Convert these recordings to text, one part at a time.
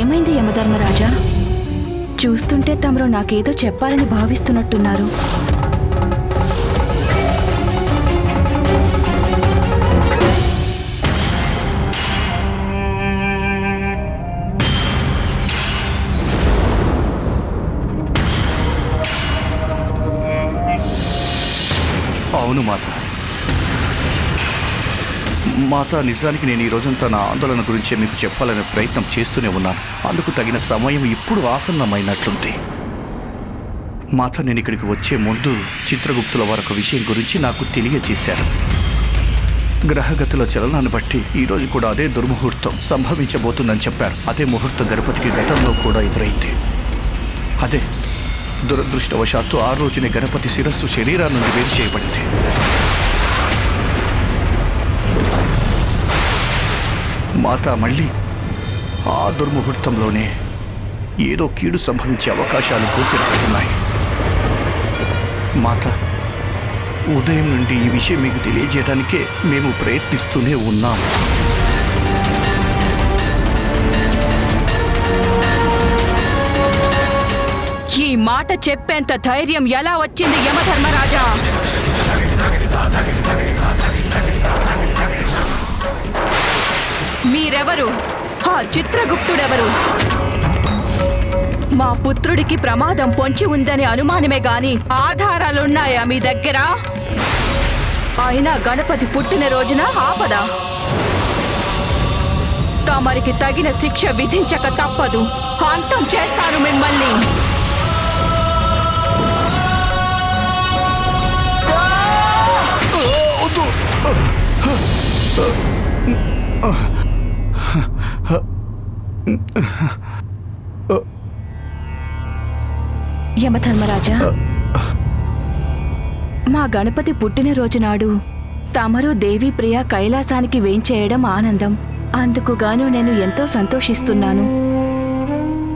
ఏమైంది యమధర్మరాజా? చూస్తుంటే తమరు నాకేదో చెప్పాలని భావిస్తున్నట్టున్నారు. అవును మాధవ్. మాత నిజానికి నేను ఈ రోజంతా నా ఆందోళన గురించి మీకు చెప్పాలనే ప్రయత్నం చేస్తూనే ఉన్నాను. అందుకు తగిన సమయం ఇప్పుడు ఆసన్నమైనట్లుంది. మాత నేను ఇక్కడికి వచ్చే ముందు చిత్రగుప్తుల వారొక విషయం గురించి నాకు తెలియజేశారు. గ్రహగతుల చలనాన్ని బట్టి ఈ రోజు కూడా అదే దుర్ముహూర్తం సంభవించబోతుందని చెప్పారు. అదే ముహూర్తం గణపతికి గతంలో కూడా ఎదురైంది. అదే దురదృష్టవశాత్తు ఆ రోజునే గణపతి శిరస్సు శరీరాన్ని వేరు చేయబడింది. మాత మళ్ళీ ఆ దుర్ముహూర్తంలోనే ఏదో కీడు సంభవించే అవకాశాలు గోచరిస్తున్నాయి. మాత ఉదయం నుండి ఈ విషయం మీకు తెలియజేయడానికే మేము ప్రయత్నిస్తూనే ఉన్నాం. ఈ మాట చెప్పేంత ధైర్యం ఎలా వచ్చింది యమధర్మరాజా? మీరెవరు? ఆ చిత్రగుప్తుడెవరు? మా పుత్రుడికి ప్రమాదం పొంచి ఉందని అనుమానమే గాని ఆధారాలున్నాయా మీ దగ్గర? అయినా గణపతి పుట్టిన రోజున ఆపద. తమరికి తగిన శిక్ష విధించక తప్పదు. అంతం చేస్తారు మిమ్మల్ని. వద్దు. యమధర్మరాజా మా గణపతి పుట్టినరోజు నాడు తమరు దేవి ప్రియ కైలాసానికి వేంచేయడం ఆనందం. అందుకుగాను నేను ఎంతో సంతోషిస్తున్నాను.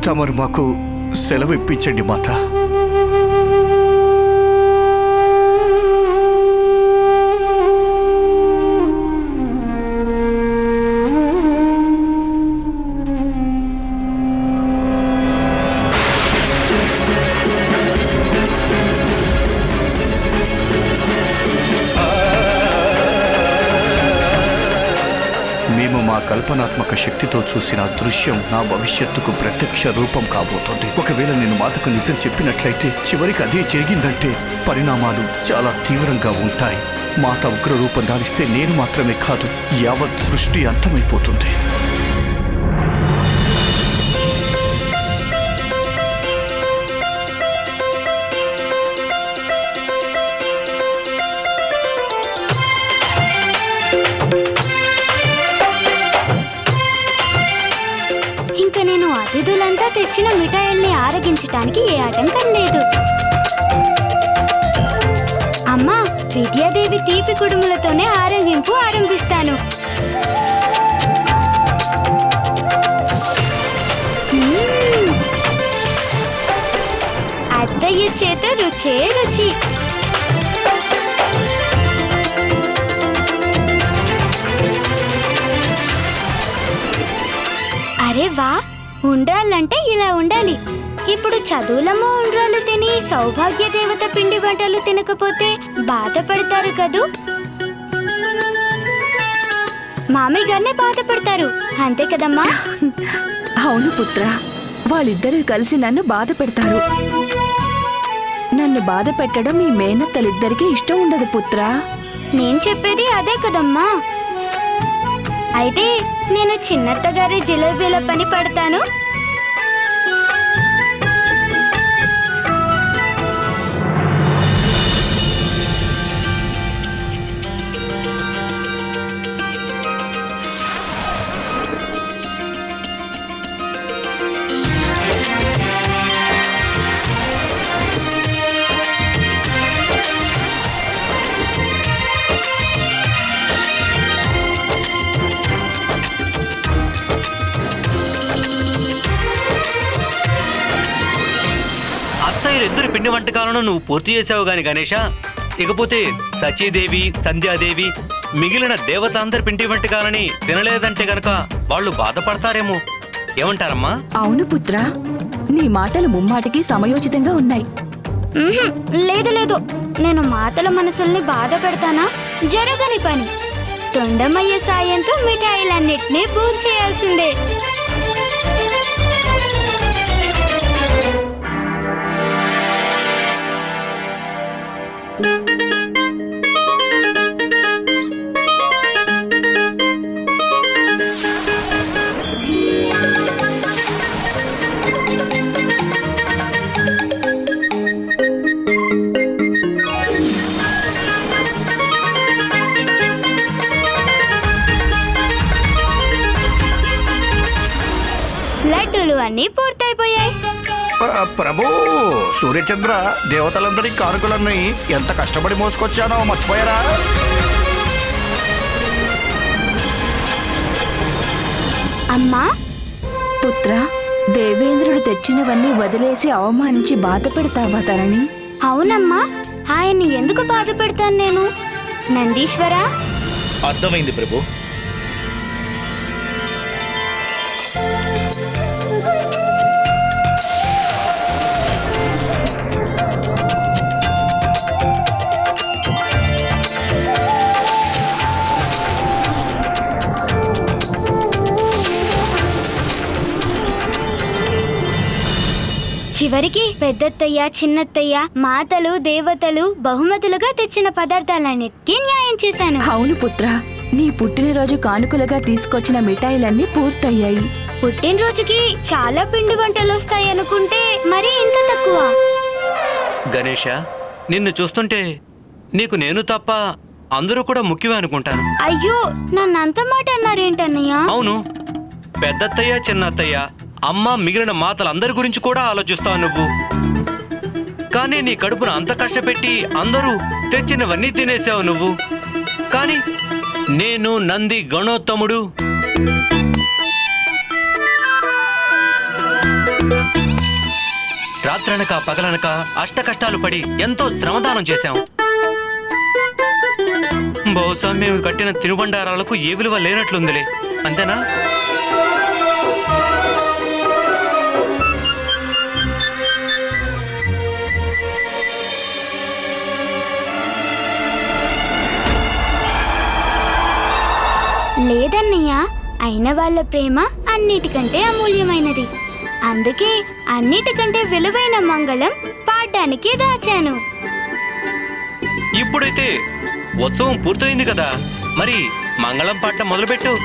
తమరు మాకు సెలవు ఇప్పించండి మాతా. ఆ కల్పనాత్మక శక్తితో చూసిన దృశ్యం నా భవిష్యత్తుకు ప్రత్యక్ష రూపం కాబోతోంది. ఒకవేళ నేను మాతకు నిజం చెప్పినట్లయితే చివరికి అదే జరిగిందంటే పరిణామాలు చాలా తీవ్రంగా ఉంటాయి. మాత ఉగ్ర రూపం దాలిస్తే నేను మాత్రమే కాదు యావత్ సృష్టి అంతమైపోతుంది. నేను అతిథులంతా తెచ్చిన మిఠాయిల్ని ఆరగించటానికి ఏ ఆటంకం లేదు అమ్మా విద్యాదేవి తీపి కుడుములతోనే ఆరగింపు ఆరంభిస్తాను. అత్తయ్య చేత రుచే రుచి. అరే వా ఉండ్రాళ్ళంటే ఇలా ఉండాలి. ఇప్పుడు చదువులమ్మో ఉండ్రాలు తిని సౌభాగ్య దేవత పిండి వంటలు తినకపోతే బాధపడతారు కదూ? మామయ్య గారినే బాధపడతారు. అంతే కదమ్మా? అవును పుత్ర. వాళ్ళిద్దరూ కలిసి నన్ను బాధ పెడతారు నన్ను బాధ పెట్టడం మీ మేనత్తలిద్దరికీ ఇష్టం ఉండదు పుత్రా. నేను చెప్పేది అదే కదమ్మా. అయితే నేను చిన్నత్త గారి జిలేబీల పని పడతాను. అత్తయ్యలిద్దరి పిండి వంటకాలను నువ్వు పూర్తి చేసావు గాని గణేష. ఇకపోతే సచీదేవి సంధ్యాదేవి మిగిలిన దేవతలందరి పిండి వంటకాలని తినలేదంటే గనక వాళ్ళు బాధపడతారేమో. ఏమంటారమ్మా? అవును పుత్ర. నీ మాటలు ముమ్మాటికి సమయోచితంగా ఉన్నాయి. ఉహుం, లేదు లేదు. నేను మాతల మనసుల్ని బాధ పెడతానా? జరగని పని. తొండమయ్య సాయంతో మిఠాయిలన్నిటినీ పూర్తి చేయాల్సిందే. సూర్యచంద్ర దేవతలందరి కానుకలన్నీ ఎంత కష్టపడి మోసుకొచ్చానో మర్చిపోయారా? అమ్మా పుత్ర దేవేంద్రుడు తెచ్చినవన్నీ వదిలేసి అవమానించి బాధ పెడతావా తనని? అవునమ్మా ఆయన్ని ఎందుకు బాధ పెడతాను నేను? నందీశ్వరా? అర్థమైంది ప్రభు. చివరికి పెద్దత్తయ్య చిన్నత్తయ్య మాతలు దేవతలు బహుమతులుగా తెచ్చిన పదార్థాలన్నిటికీ న్యాయం చేశాను. అవును పుత్ర. నీ పుట్టినరోజు కానుకలుగా తీసుకొచ్చిన మిఠాయిలన్నీ పూర్తయ్యాయి. పుట్టినరోజుకి చాలా పిండి వంటలు వస్తాయి అనుకుంటే మరి ఇంత తక్కువ? గణేష నిన్ను చూస్తుంటే నీకు నేను తప్ప అందరూ కూడా ముఖ్యమే అనుకుంటాను. అయ్యో నన్ను అంత మాట అన్నారేంటన్నయ్య? అవును. పెద్దత్తయ్య చిన్నత్తయ్య అమ్మ మిగిలిన మాతలందరి గురించి కూడా ఆలోచిస్తావు నువ్వు. కానీ నీ కడుపున అంత కష్టపెట్టి అందరూ తెచ్చినవన్నీ తినేసావు నువ్వు. కానీ నేను నంది గణోత్తముడు. రాత్రనక పగలనక అష్ట కష్టాలు పడి ఎంతో శ్రమదానం చేశాం. బహుశా మేము కట్టిన తినుబండారాలకు ఏ విలువ లేనట్లుందిలే. అంతేనా? లేదన్నయ్య అయిన వాళ్ళ ప్రేమ అన్నిటికంటే అమూల్యమైనది. అందుకే అన్నిటికంటే విలువైన మంగళం పాడడానికి దాచాను. ఇప్పుడైతే ఉత్సవం పూర్తయింది కదా. మరి మంగళం పాట మొదలుపెట్టు.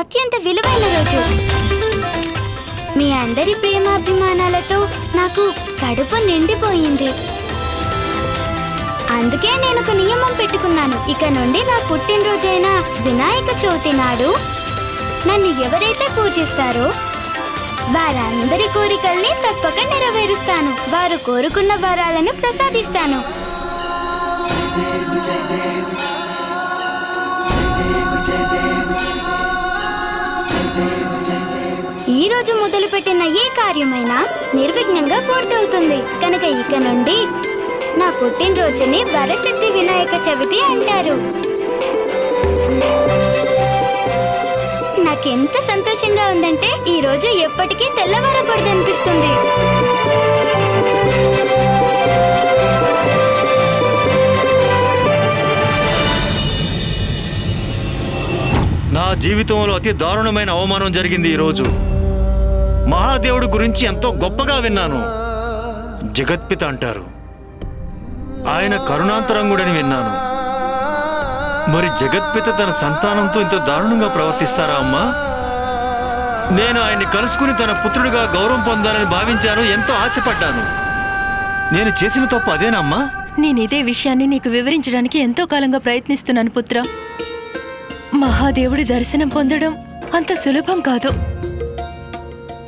అత్యంత విలువైన రోజు. మీ అందరి ప్రేమాభిమానాలతో నాకు కడుపు నిండిపోయింది. అందుకే నేను ఒక నియమం పెట్టుకున్నాను. ఇక నుండి నా పుట్టినరోజైన వినాయక చవితి నాడు నన్ను ఎవరైతే పూజిస్తారో వారందరి కోరికల్ని తప్పక నెరవేరుస్తాను. వారు కోరుకున్న వరాలను ప్రసాదిస్తాను. ఈ రోజు మొదలుపెట్టిన ఏ కార్యమైనా నిర్విఘ్నంగా పూర్తవుతుంది. కనుక ఇక నుండి నా పుట్టినరోజుని వరసిద్ధి వినాయక చవితి అంటారు. నాకెంత సంతోషంగా ఉందంటే ఈ రోజు ఎప్పటికీ తెల్లవారకూడదు అనిపిస్తుంది. నా జీవితంలో అతి దారుణమైన అవమానం జరిగింది ఈరోజు. మహాదేవుడి గురించి ఎంతో గొప్పగా విన్నాను. జగత్పిత అంటారు. ఆయన కరుణాంతరంగుడని విన్నాను. మరి జగత్పిత తన సంతానంతో ఇంత దారుణంగా ప్రవర్తిస్తారా అమ్మా? నేను ఆయన్ని కలుసుకుని తన పుత్రుడిగా గౌరవం పొందాలని భావించాను ఎంతో ఆశపడ్డాను. నేను చేసిన తప్పు అదేనమ్మా నేనిదే విషయాన్ని నీకు వివరించడానికి ఎంతో కాలంగా ప్రయత్నిస్తున్నాను పుత్ర. మహాదేవుడి దర్శనం పొందడం అంత సులభం కాదు.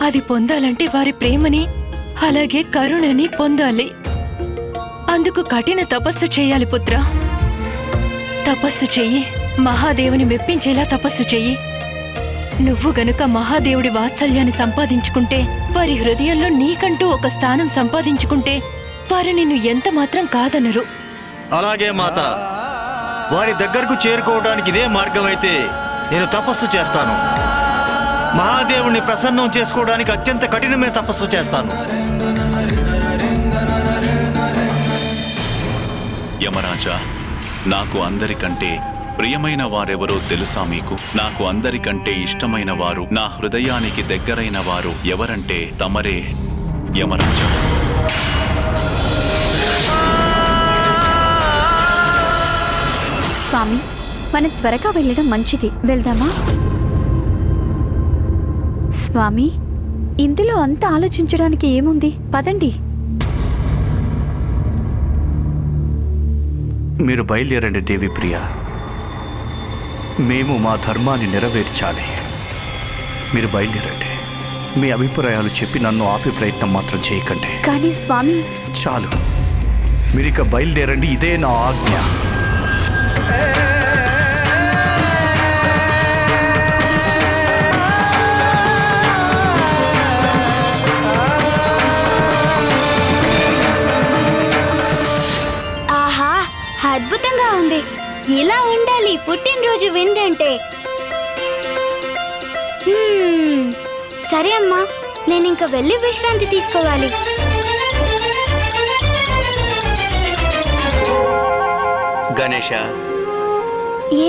అది పొందాలంటే వారి ప్రేమని అలాగే కరుణని పొందాలి. అందుకు కఠిన తపస్సు చేయాలి పుత్ర. తపస్సు చెయ్యి మహాదేవుని మెప్పించేలా తపస్సు చెయ్యి. నువ్వు గనుక మహాదేవుడి వాత్సల్యాన్ని సంపాదించుకుంటే వారి హృదయంలో నీకంటూ ఒక స్థానం సంపాదించుకుంటే వారు నిన్ను ఎంత మాత్రం కాదనరు. అలాగే మాత. వారి దగ్గరకు చేరుకోవడానికి ఇదే మార్గం అయితే నేను తపస్సు చేస్తాను. మహాదేవుణ్ణి ప్రసన్నం చేసుకోవడానికి అత్యంత కఠినమైన తపస్సు చేస్తాను. యమరాజా నాకు అందరికంటే ప్రియమైన వారెవరో తెలుసా మీకు? నాకు అందరికంటే ఇష్టమైన వారు నా హృదయానికి దగ్గరైన వారు ఎవరంటే తమరే యమరాజా. స్వామి మనం త్వరగా వెళ్ళడం మంచిది. వెళ్దామా? స్వామి. ఇందులో అంత ఆలోచించడానికి ఏముంది? పదండి. మీరు బయలుదేరండి దేవి ప్రియ. మేము మా ధర్మాన్ని నెరవేర్చాలి. మీరు బయలుదేరండి. మీ అభిప్రాయాలు చెప్పి నన్ను ఆపే ప్రయత్నం మాత్రం చేయకండి. కానీ స్వామి. చాలు. మీరిక బయలుదేరండి ఇదే నా ఆజ్ఞ. సరే అమ్మా నేను ఇంక వెళ్ళి విశ్రాంతి తీసుకోవాలి. గణేష.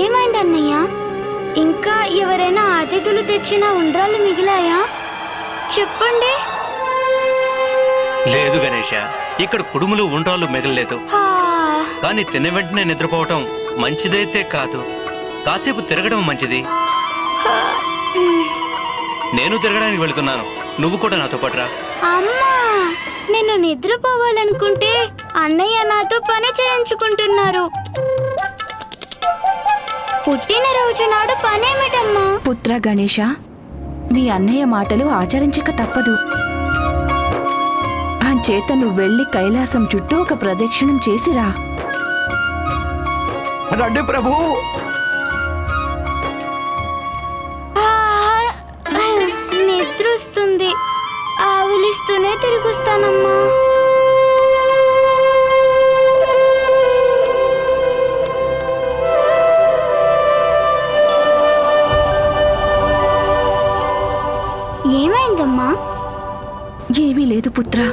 ఏమైంది అన్నయ్య ఇంకా ఎవరైనా అతిథులు తెచ్చిన ఉండ్రాలు మిగిలాయా? చెప్పండి. లేదు గణేష ఇక్కడ కుడుములు ఉండ్రాళ్ళు మిగలలేదు. కానీ తిన్న వెంటనే నిద్రపోవటం మంచిదైతే కాదు. కాసేపు తిరగడం మంచిది. నేను తిరగడానికి వెళుతున్నాను. నువ్వు కూడా నాతో పట్రా. అమ్మా నేను నిద్రపోవాలనుకుంటే అన్నయ్య నాతో పని చేయించుకుంటున్నారు. పుట్టినరోజు నాడు పనేమిటమ్మా? పుత్ర గణేష మీ అన్నయ్య మాటలు ఆచరించక తప్పదు. అంచేత నువ్వు వెళ్ళి కైలాసం చుట్టూ ఒక ప్రదక్షిణం చేసిరా. రండి ప్రభు. వస్తుంది. ఆవులిస్తూనే తిరిగొస్తానమ్మా. ఏమైందమ్మా? ఏమీ లేదు పుత్ర.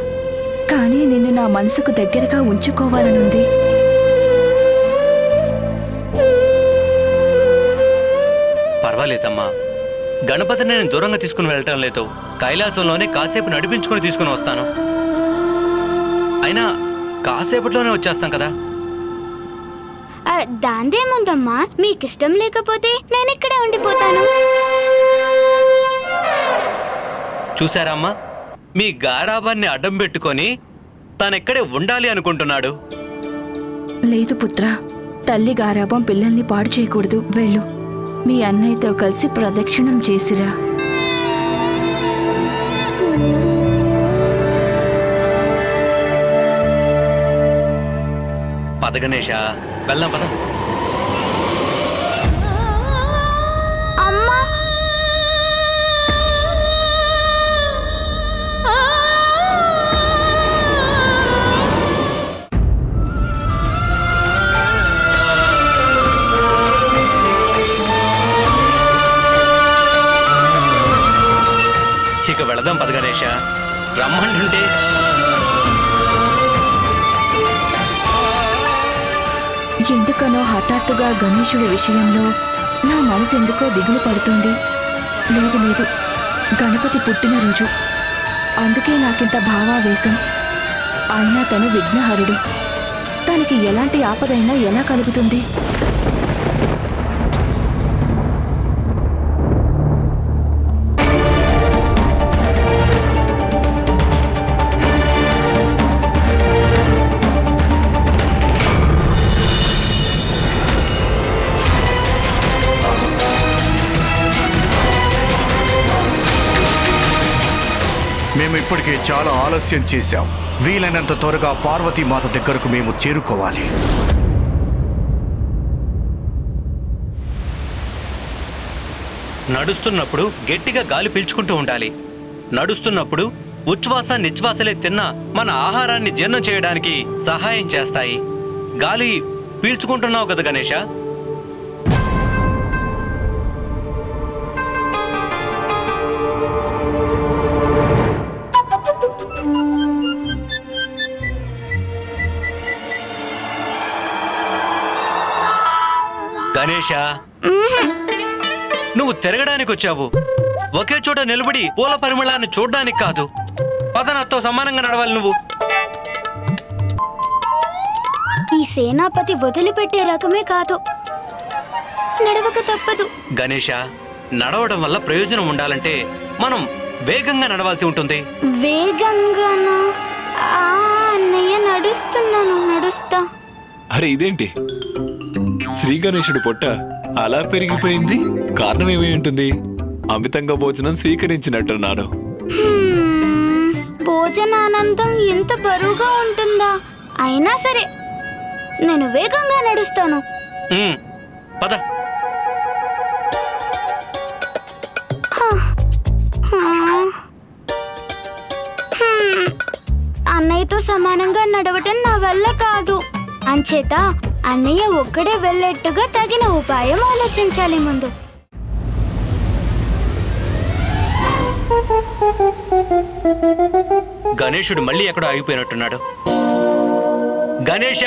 కానీ నిన్ను నా మనసుకు దగ్గరగా ఉంచుకోవాలనుంది. పర్వాలేదమ్మా. గణపతిని నేను దూరంగా తీసుకుని వెళ్ళటం లేదు. కైలాసంలోనే కాసేపు నడిపించుకుని తీసుకుని వస్తాను. అయినా కాసేపట్లోనే వచ్చేస్తాం కదా? దాందేముందమ్మా? మీకు ఇష్టం లేకపోతే నేను ఇక్కడే ఉండిపోతాను. చూసారా అమ్మా? మీ గారాబాన్ని అడ్డం పెట్టుకొని తానెక్కడే ఉండాలి అనుకుంటున్నాడు. లేదు పుత్ర తల్లి గారాబం పిల్లల్ని పాడు చేయకూడదు. వెళ్ళు. మీ అన్నయ్యతో కలిసి ప్రదక్షిణం చేసిరా. పద గణేష వెళ్దాం పద. గణేష రమ్మంటుంటే ఎందుకనో హఠాత్తుగా గణేశుడి విషయంలో నా మనసు ఎందుకో దిగులు పడుతుంది. లేదు లేదు. గణపతి పుట్టినరోజు. అందుకే నాకింత భావావేశం. అయినా తను విఘ్నహరుడు. తనకి ఎలాంటి ఆపదైనా ఎలా కలుగుతుంది? ఇప్పటికే చాలా ఆలస్యం చేశాం. వీలైనంత త్వరగా పార్వతీమాత దగ్గరకు మేము చేరుకోవాలి. నడుస్తున్నప్పుడు గట్టిగా గాలి పీల్చుకుంటూ ఉండాలి. నడుస్తున్నప్పుడు ఉచ్ఛ్వాస నిశ్వాసలే తిన్న మన ఆహారాన్ని జీర్ణం చేయడానికి సహాయం చేస్తాయి. గాలి పీల్చుకుంటున్నావు కదా గణేష? గణేష నువ్వు తిరగడానికి వచ్చావు. ఒకే చోట నిలబడి పూల పరిమళాన్ని చూడ్డానికి కాదు. పదనతో సమానంగా నడవాలి నువ్వు. ఈ సేనాపతి వదిలిపెట్టే రకమే కాదు. నడవక తప్పదు. గణేష నడవడం వల్ల ప్రయోజనం ఉండాలంటే మనం వేగంగా నడవాల్సి ఉంటుంది. వేగంగానా? అన్నయ్య నడుస్తున్నాను నడుస్తా. అరే ఇదేంటి? శ్రీ గణేశుడి పొట్ట అలా పెరిగిపోయింది. కారణం ఏమై ఉంటుంది? అమితంగా భోజనం స్వీకరించినట్టున్నాడు. భోజనానందం ఎంత బరువుగా ఉంటుందా? అయినా సరే నేను వేగంగా నడుస్తాను. పద. అన్నయ్యతో సమానంగా నడవటం నా వల్ల కాదు. అంచేత అన్నయ్య ఒక్కడే వెళ్ళేట్టుగా తగిన ఉపాయం ఆలోచించాలి ముందు. గణేశుడు మళ్ళీ ఎక్కడో ఆగిపోయినట్టున్నాడు. గణేష!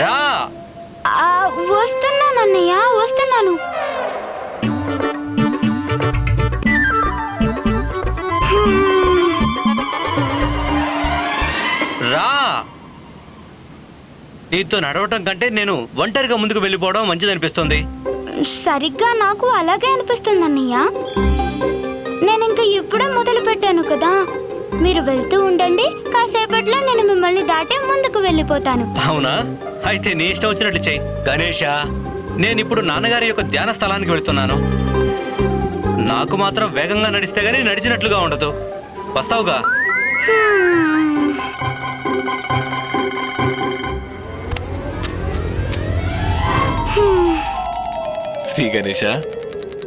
రా! ఆ, వస్తున్నాను. నీతో నడవటం కంటే నేను ఒంటరిగా ముందుకు వెళ్ళిపోవడం మంచిదనిపిస్తుంది. సరిగ్గా నాకు అలాగే అనిపిస్తుంది అన్నయ్య నేను ఇంకా ఇప్పుడే మొదలు పెట్టాను కదా. మీరు వెళ్తూ ఉండండి కాసేపట్లో నేను మిమ్మల్ని దాటి ముందుకు వెళ్ళిపోతాను. అవునా? అయితే నీ ఇష్టం వచ్చినట్లు చెయ్యి గణేష నేను ఇప్పుడు నాన్నగారి యొక్క ధ్యాన స్థలానికి వెళుతున్నాను. నాకు మాత్రం వేగంగా నడిస్తే గానీ నడిచినట్లుగా ఉండదు. వస్తావుగా. శ్రీ గణేశ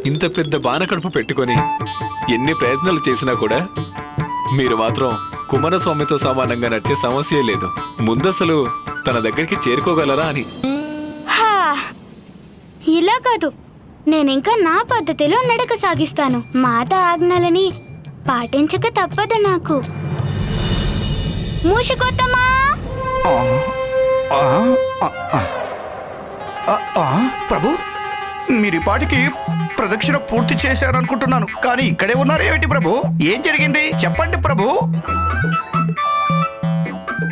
ఇంత పెద్ద బాణకడుపు పెట్టుకొని ఎన్ని ప్రయత్నాలు చేసినా కూడా మీరు మాత్రం కుమారస్వామితో సమానంగా నడిచే సమస్యే లేదు. ముందసలు తన దగ్గరికి చేరుకోగలరా అని. హా, ఇలా కాదు. నేనింకా నా పద్ధతిలో నడక సాగిస్తాను. మాత ఆజ్ఞలని పాటించక తప్పదు నాకు. మూషికొత్తమా! ఆ, ఆ, ఆ, ఆ. ఆ, ఆ, ప్రభు! మీరు ఈ పాటికి ప్రదక్షిణ పూర్తి చేశారనుకుంటున్నాను. కానీ ఇక్కడే ఉన్నారు ఏమిటి ప్రభు? ఏం జరిగింది? చెప్పండి ప్రభు.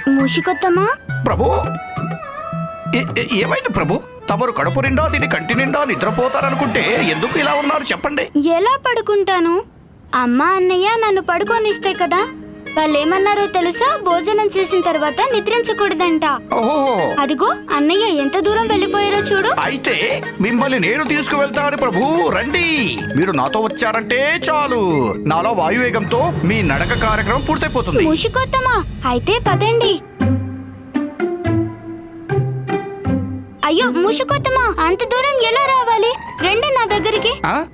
మూషికొత్తమా? ప్రభు ఏమైంది ప్రభు? తమరు కడుపు నిండా తిని కంటి నిండా నిద్రపోతారనుకుంటే ఎందుకు ఇలా ఉన్నారు చెప్పండి. ఎలా పడుకుంటాను? అమ్మ అన్నయ్య నన్ను పడుకోనిస్తే కదా? వాళ్ళు ఏమన్నారో తెలుసా? భోజనం చేసిన తర్వాత నిద్రించకూడదంట. ఓహో. అదిగో అన్నయ్య ఎంత దూరం వెళ్ళిపోయారో చూడు. అయితే మిమ్మల్ని నేను తీసుకువెళ్తాను ప్రభు. రండి. మీరు నాతో వచ్చారంటే చాలు. నాలో వాయువేగంతో మీ నడక కార్యక్రమం పూర్తయిపోతుంది. ముషికొత్తమా? అయితే పదండి. అయ్యో ముషికొత్తమా? అంత దూరం ఎలా రావాలి? రండి నా దగ్గరికి. ఆ?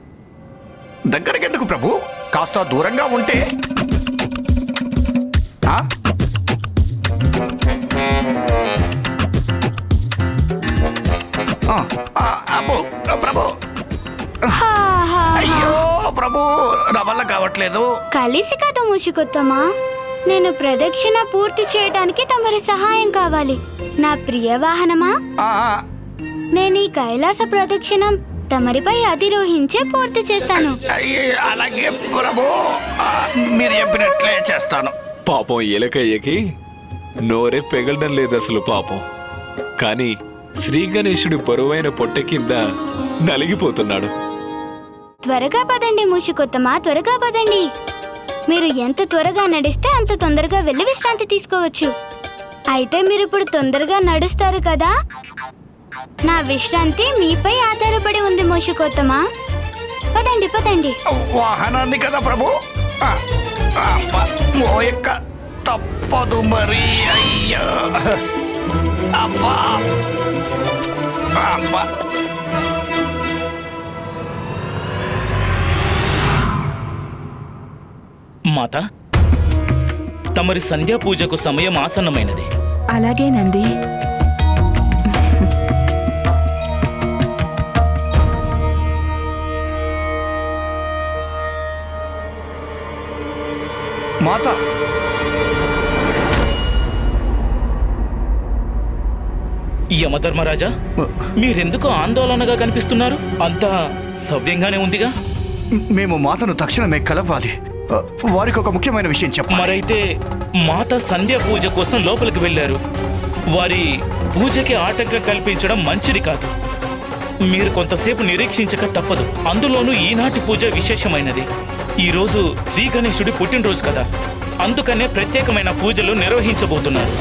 దగ్గరికి ఎందుకు ప్రభు? కాస్త దూరంగా ఉంటే ప్రభు. అయ్యో ప్రభు నా వల్ల కావట్లేదు. కలిసి కదా ముషికొత్తమా నేను ప్రదక్షిణ పూర్తి చేయడానికి తమరి సహాయం కావాలి. నా ప్రియ వాహనమా? నేను ఈ కైలాస ప్రదక్షిణం తమరిపై అధిరోహించే పూర్తి చేస్తాను. అలాగే ప్రభు. మీరు చెప్పినట్లే చేస్తాను. పాపం ఎలకయ్యకి నోరే పెగలడం లేదు అసలు పాపం. కానీ శ్రీ గణేశుడి బరువైన పొట్ట కింద నలిగిపోతున్నాడు. త్వరగా పదండి మూషికొత్తమా త్వరగా పదండి. మీరు ఎంత త్వరగా నడిస్తే అంత తొందరగా వెళ్ళి విశ్రాంతి తీసుకోవచ్చు. అయితే మీరు ఇప్పుడు తొందరగా నడుస్తారు కదా? నా విశ్రాంతి మీపై ఆధారపడి ఉంది మూషికొత్తమా? పదండి పదండి. వాహనాన్ని కదా ప్రభు. మోయక్క తప్పదు మరి అయ్యో. అబ్బా. అబ్బా. మాత తమరి సంధ్యా పూజకు సమయం ఆసన్నమైనది. అలాగే నంది. మాత. యమధర్మరాజా మీరెందుకు ఆందోళనగా కనిపిస్తున్నారు? అంతా సవ్యంగానే ఉందిగా? మేము మాతను తక్షణమే కలవాలి. వారికి ఒక ముఖ్యమైన విషయం చెప్పాలి. మరైతే మాత సంధ్య పూజ కోసం లోపలికి వెళ్ళారు. వారి పూజకి ఆటంకం కల్పించడం మంచిది కాదు. మీరు కొంతసేపు నిరీక్షించక తప్పదు. అందులోనూ ఈనాటి పూజ విశేషమైనది. ఈ రోజు శ్రీ గణేశుడి పుట్టినరోజు కదా. అందుకనే ప్రత్యేకమైన పూజలు నిర్వహించబోతున్నారు.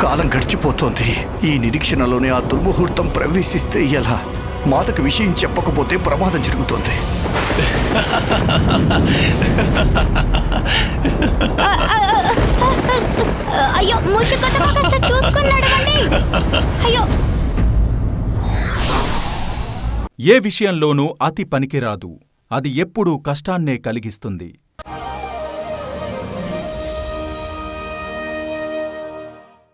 కాలం గడిచిపోతోంది. ఈ నిరీక్షణలోనే ఆ దుర్ముహూర్తం ప్రవేశిస్తే ఎలా? మాతకు విషయం చెప్పకపోతే ప్రమాదం జరుగుతోంది. అయ్యో అయ్యో ఏ విషయంలోనూ అతి పనికిరాదు. అది ఎప్పుడూ కష్టాన్నే కలిగిస్తుంది.